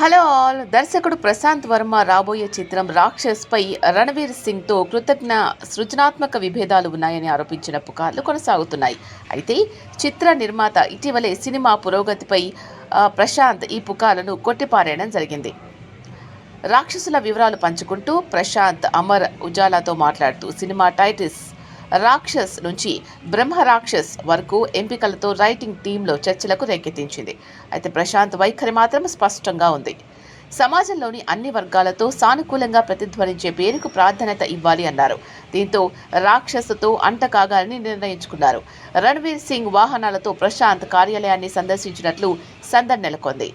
Hello all. దర్శకుడు ప్రశాంత్ వర్మ రాబోయే చిత్రం రాక్షస్ పై రణవీర్ సింగ్తో కృతజ్ఞ సృజనాత్మక విభేదాలు ఉన్నాయని ఆరోపించిన పుకార్లు కొనసాగుతున్నాయి. అయితే చిత్ర నిర్మాత ఇటీవలే సినిమా పురోగతిపై ప్రశాంత్ ఈ పుకార్లను కొట్టిపారేయడం జరిగింది. రాక్షసుల వివరాలు పంచుకుంటూ ప్రశాంత్ అమర్ ఉజాలాతో మాట్లాడుతూ సినిమా టైటిల్స్ రాక్షస్ నుంచి బ్రహ్మ రాక్షస్ వరకు ఎంపికలతో రైటింగ్ టీంలో చర్చలకు రేకెత్తించింది. అయితే ప్రశాంత్ వైఖరి మాత్రం స్పష్టంగా ఉంది. సమాజంలోని అన్ని వర్గాలతో సానుకూలంగా ప్రతిధ్వనించే పేరుకు ప్రాధాన్యత ఇవ్వాలి అన్నారు. దీంతో రాక్షసుతో అంట కాగాలని నిర్ణయించుకున్నారు. రణ్వీర్ సింగ్ వాహనాలతో ప్రశాంత్ కార్యాలయాన్ని సందర్శించినట్లు సందడి నెలకొంది.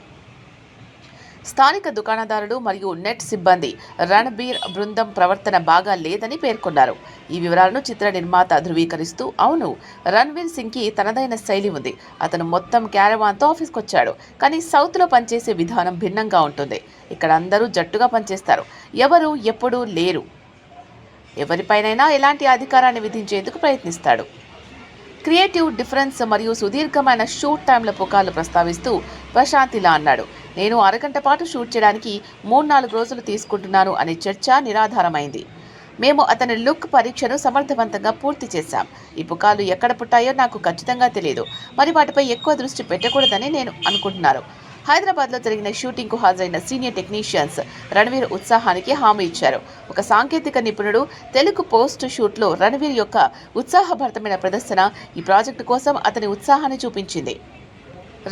స్థానిక దుకాణదారులు మరియు నెట్ సిబ్బంది రణబీర్ బృందం ప్రవర్తన బాగా లేదని పేర్కొన్నారు. ఈ వివరాలను చిత్ర నిర్మాత ధృవీకరిస్తూ అవును రణ్వీర్ సింగ్కి తనదైన శైలి ఉంది. అతను మొత్తం క్యారవాన్తో ఆఫీస్కి వచ్చాడు కానీ సౌత్లో పనిచేసే విధానం భిన్నంగా ఉంటుంది. ఇక్కడ అందరూ జట్టుగా పనిచేస్తారు. ఎవరు ఎప్పుడూ లేరు. ఎవరిపైనైనా ఎలాంటి అధికారాన్ని విధించేందుకు ప్రయత్నిస్తాడు. క్రియేటివ్ డిఫరెన్స్ మరియు సుదీర్ఘమైన షూట్ టైంల పుకార్లు ప్రస్తావిస్తూ ప్రశాంత్ ఇలా అన్నాడు. నేను అరగంట పాటు షూట్ చేయడానికి మూడు నాలుగు రోజులు తీసుకుంటున్నాను అనే చర్చ నిరాధారమైంది. మేము అతని లుక్ పరీక్షను సమర్థవంతంగా పూర్తి చేశాం. ఈ పుకార్లు ఎక్కడ పుట్టాయో నాకు ఖచ్చితంగా తెలియదు మరి వాటిపై ఎక్కువ దృష్టి పెట్టకూడదని నేను అనుకుంటున్నాను హైదరాబాద్లో జరిగిన షూటింగ్కు హాజరైన సీనియర్ టెక్నీషియన్స్ రణవీర్ ఉత్సాహానికి హామీ ఇచ్చారు. ఒక సాంకేతిక నిపుణుడు తెలుగు పోస్ట్ షూట్లో రణవీర్ యొక్క ఉత్సాహభరితమైన ప్రదర్శన ఈ ప్రాజెక్టు కోసం అతని ఉత్సాహాన్ని చూపించింది.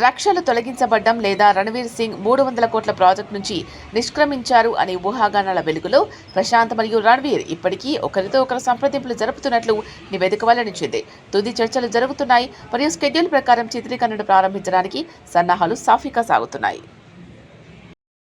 రక్షలు తొలగించబడ్డం లేదా రణవీర్ సింగ్ మూడు వందల కోట్ల ప్రాజెక్ట్ నుంచి నిష్క్రమించారు అనే ఊహాగానాల వెలుగులో ప్రశాంత్ మరియు రణవీర్ ఇప్పటికీ ఒకరితో ఒకరు సంప్రదింపులు జరుపుతున్నట్లు నివేదిక వెల్లడించింది. తుది చర్చలు జరుగుతున్నాయి. మరియు స్కెడ్యూల్ ప్రకారం చిత్రీకరణను ప్రారంభించడానికి సన్నాహాలు సాఫీగా సాగుతున్నాయి.